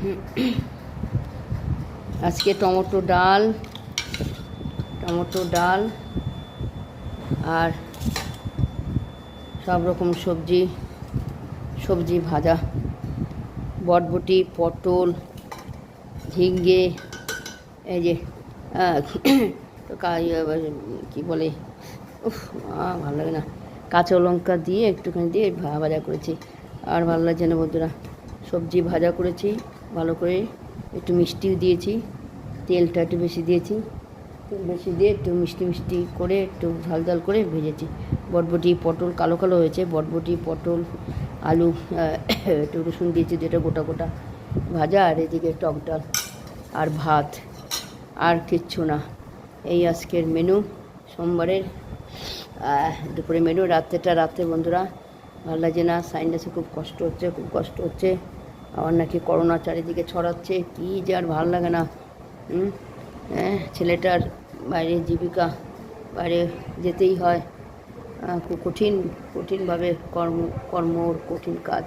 আজকে টমেটো ডাল টমেটো ডাল আর সব রকম সবজি সবজি ভাজা। বটবটি, পটল, ঝিঙ্গে, এই যে তো কা- বলে, উফ ভালো লাগে না। কাঁচা লঙ্কা দিয়ে একটুখানি দিয়ে ভাজা করেছি। আর ভালো লাগছে না বন্ধুরা, সবজি ভাজা করেছি। ভালো করে একটু মিষ্টিও দিয়েছি, তেলটা একটু বেশি দিয়েছি, তেল বেশি দিয়ে একটু মিষ্টি মিষ্টি করে একটু ঝাল ঝাল করে ভেজেছি। বটবটি পটল কালো কালো হয়েছে, বটবটি, পটল, আলু একটু রসুন দিয়েছি যেটা গোটা গোটা ভাজা, আর এদিকে টক ডাল আর ভাত, আর কিচ্ছু না। এই আজকের মেনু সোমবারের দুপুরে মেনু রাত্রেটা রাত্রে বন্ধুরা, ভালো লাগছে না? সাইনাসে খুব কষ্ট হচ্ছে, খুব কষ্ট হচ্ছে। আবার নাকি করোনা চারিদিকে ছড়াচ্ছে, কী যে আর ভালো লাগে না। হ্যাঁ ছেলেটার বাইরে জীবিকা, বাইরে যেতেই হয়। খুব কঠিন, কঠিনভাবে কর্ম কর্ম কঠিন কাজ।